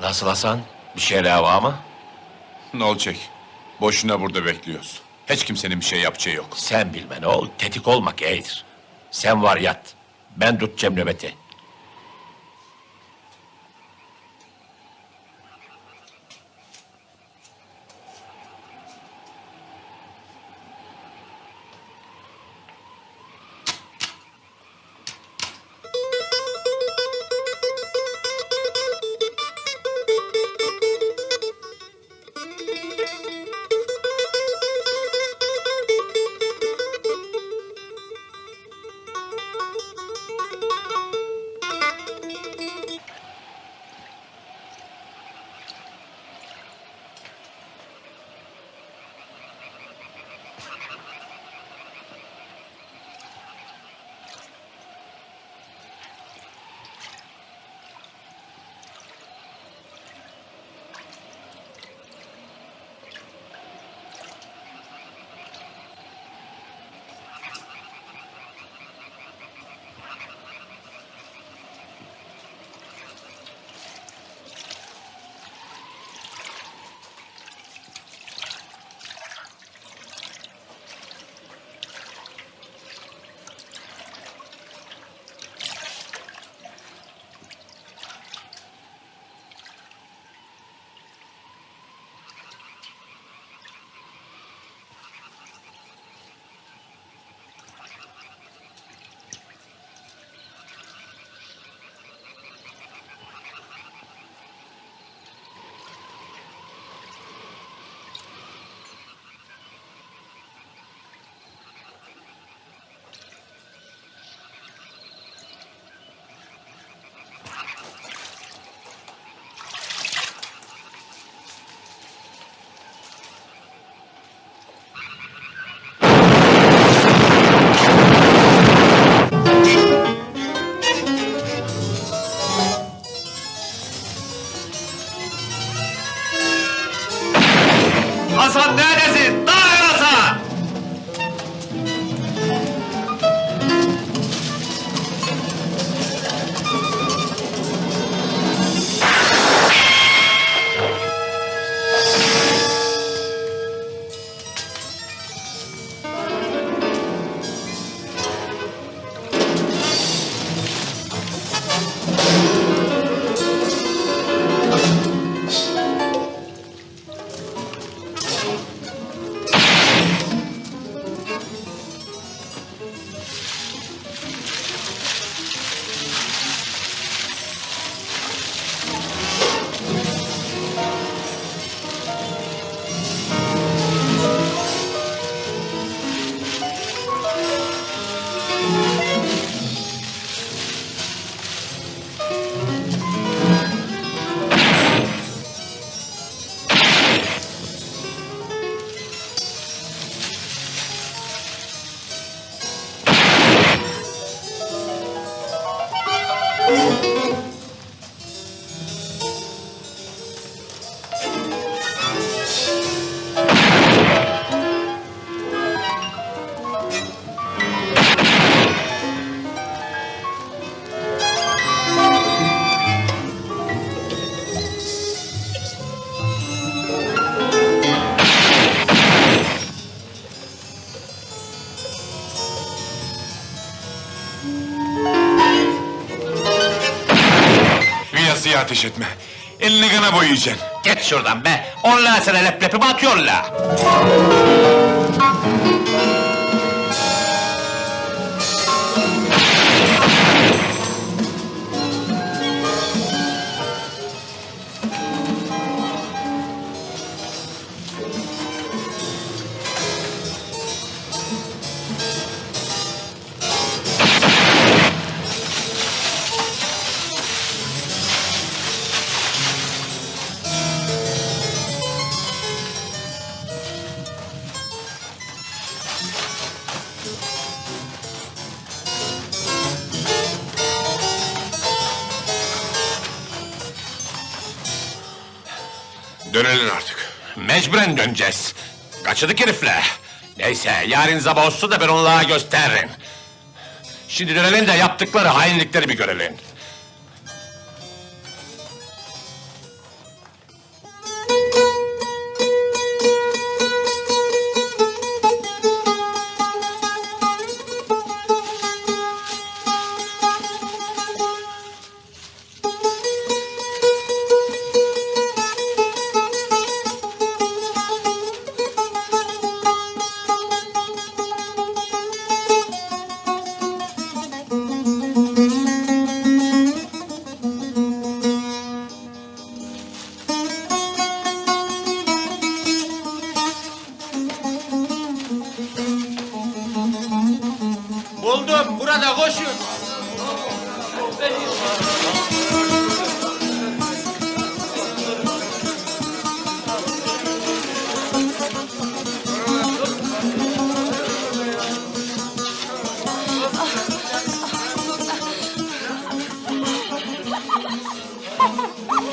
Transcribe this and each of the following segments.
Nasıl Hasan? Bir şeyler var mı? Ne olacak? Boşuna burada bekliyoruz. Hiç kimsenin bir şey yapacağı yok. Sen bilme ne ol, tetik olmak iyidir. Sen var yat, ben tutacağım nöbeti. Yasıya ateş etme. Elini kana boyayacaksın. Git şuradan be! Onlar sana leplepimi atıyorlar! Dönelim artık. Mecburen döneceğiz. Kaçırdık herifle. Neyse yarın sabah olsun da ben onlara gösteririm. Şimdi dönelim de yaptıkları hainlikleri bir görelim. Buldum, burada koşun.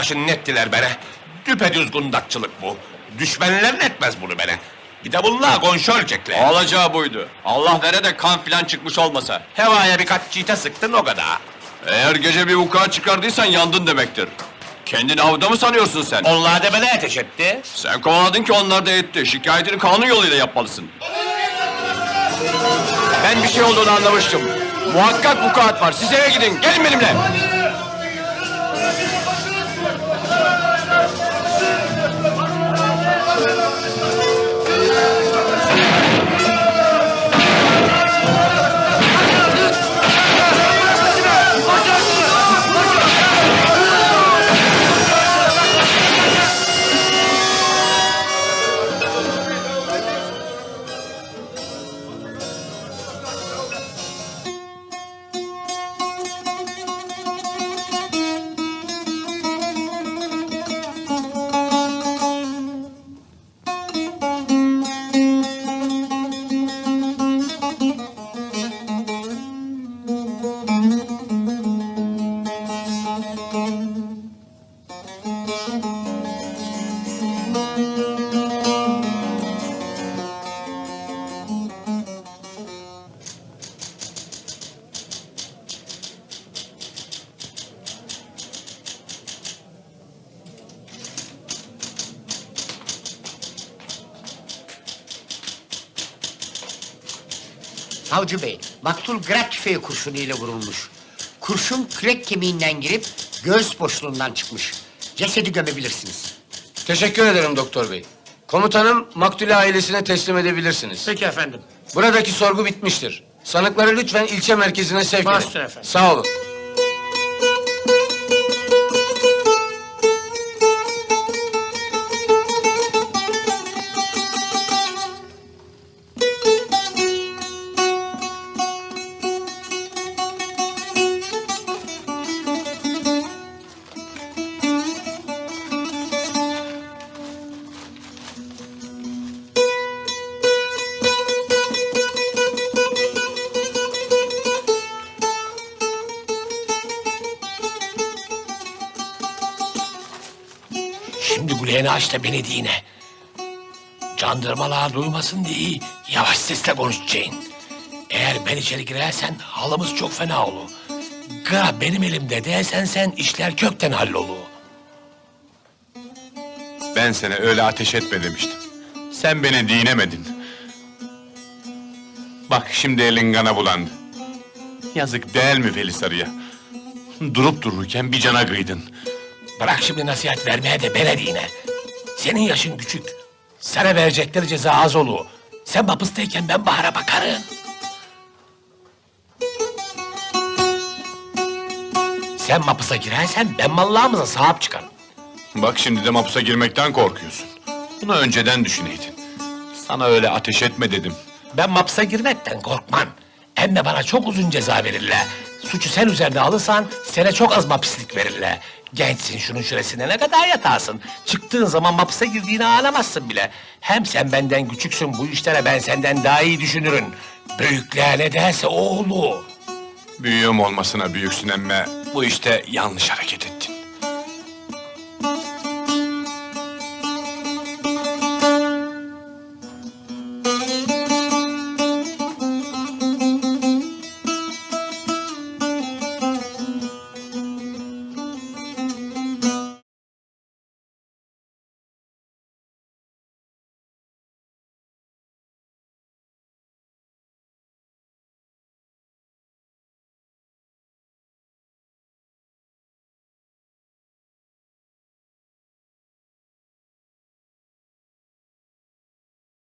Bak onbaşını ne ettiler bana. Düpedüz gundakçılık bu. Düşmanların etmez bunu bana. Bir de bunlar konşu ölecekler. Olacağı buydu. Allah vere de kan filan çıkmış olmasa. Hevaya birkaç çiğte sıktın o kadar. Eğer gece bir vukuat çıkardıysan yandın demektir. Kendini avda mı sanıyorsun sen? Onlar da bana ateş etti. Sen kovaladın ki onlar da etti. Şikayetini kanun yoluyla yapmalısın. Ben bir şey olduğunu anlamıştım. Muhakkak vukuat var. Siz eve gidin. Gelin benimle. Savcı Bey, maktul Grat tüfeği kurşunu ile vurulmuş. Kurşun kürek kemiğinden girip göğüs boşluğundan çıkmış. Cesedi gömebilirsiniz. Teşekkür ederim doktor bey. Komutanım maktule ailesine teslim edebilirsiniz. Peki efendim. Buradaki sorgu bitmiştir. Sanıkları lütfen ilçe merkezine sevk edin. Baş üstüne efendim. Sağ olun. Kulağını aç da beni dinle. Candırmalar duymasın diye yavaş sesle konuşacaksın. Eğer ben içeri girersen halımız çok fena olur. Gra benim elimde değilsen sen işler kökten hallolur. Ben sana öyle ateş etme demiştim. Sen beni dinemedin. Bak şimdi elin kana bulandı. Yazık değil mi Veli Sarı'ya? Durup dururken bir cana kıydın. Bırak şimdi nasihat vermeye de bana dine. Senin yaşın küçük. Sana verecekleri ceza az olur. Sen hapisteyken ben Bahar'a bakarım. Sen mapısa girersen ben mallağımıza sahip çıkarım. Bak şimdi de mahpusa girmekten korkuyorsun. Bunu önceden düşüneydin. Sana öyle ateş etme dedim. Ben mapsa girmekten korkmam. Emme bana çok uzun ceza verirler. Suçu sen üzerine alırsan sana çok az mapislik verirler. Gençsin şunun şuresine ne kadar yatarsın. Çıktığın zaman mapse girdiğini ağlamazsın bile. Hem sen benden küçüksün bu işlere ben senden daha iyi düşünürüm. Büyükler ne derse o olur. Büyüğüm olmasına büyüksün emme. Bu işte yanlış hareket ettin.